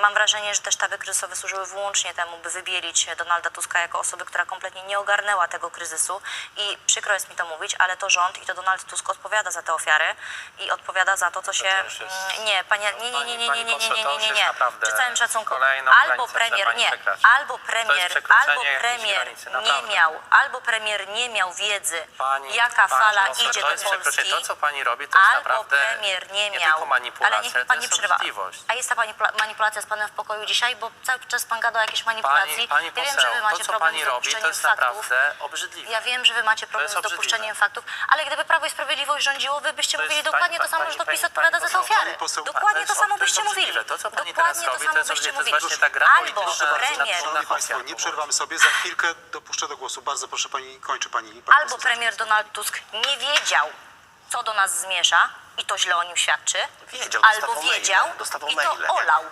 Mam wrażenie, że te sztaby kryzysowe służyły wyłącznie temu, by wybielić Donalda Tuska jako osoby, która kompletnie nie ogarnęła tego kryzysu i przykro jest mi to mówić, ale to rząd i to Donald Tusk odpowiada za te ofiary i odpowiada za to, co się... Mm, Nie, panie, nie, nie, nie, nie, nie, nie, nie, nie, nie, nie, nie. Przy całym szacunku. Albo premier, pani nie, albo premier, albo premier nie miał, albo premier nie miał wiedzy, Pani, jaka pani fala idzie do. Polski. To, co pani robi, to jest Albo premier nie miał. ale niech mi to pan nie jest przerywa. A jest ta manipula- manipulacja z panem w pokoju dzisiaj, bo cały czas pan gada o jakiejś manipulacji. Pani, pani ja poseł, wiem, że wy macie to, co problem pani z robi, dopuszczeniem to jest faktów. naprawdę obrzydliwe. Ja wiem, że wy macie problem jest z obrzydliwe. dopuszczeniem faktów, ale gdyby Prawo i Sprawiedliwość rządziło, wy byście To jest mówili pani- dokładnie to pani- samo, pani- że dopis pani- odpowiada pani za te poseł, ofiary. pani poseł, Dokładnie to jest- samo to jest byście mówili. obrzydliwe. To, co pani teraz Dokładnie to robi, to samo jest byście obrzydliwe. To mówili. jest właśnie ta gra Albo polityczna premier, Szanowni Państwo, nie przerwamy sobie. Za chwilkę dopuszczę do głosu. Bardzo proszę Pani, kończy Pani. pani albo poseł. premier Donald Tusk nie wiedział, co do nas zmierza i to źle o nim świadczy, Wiedział, albo maile, wiedział dostawał i maile, to nie? olał.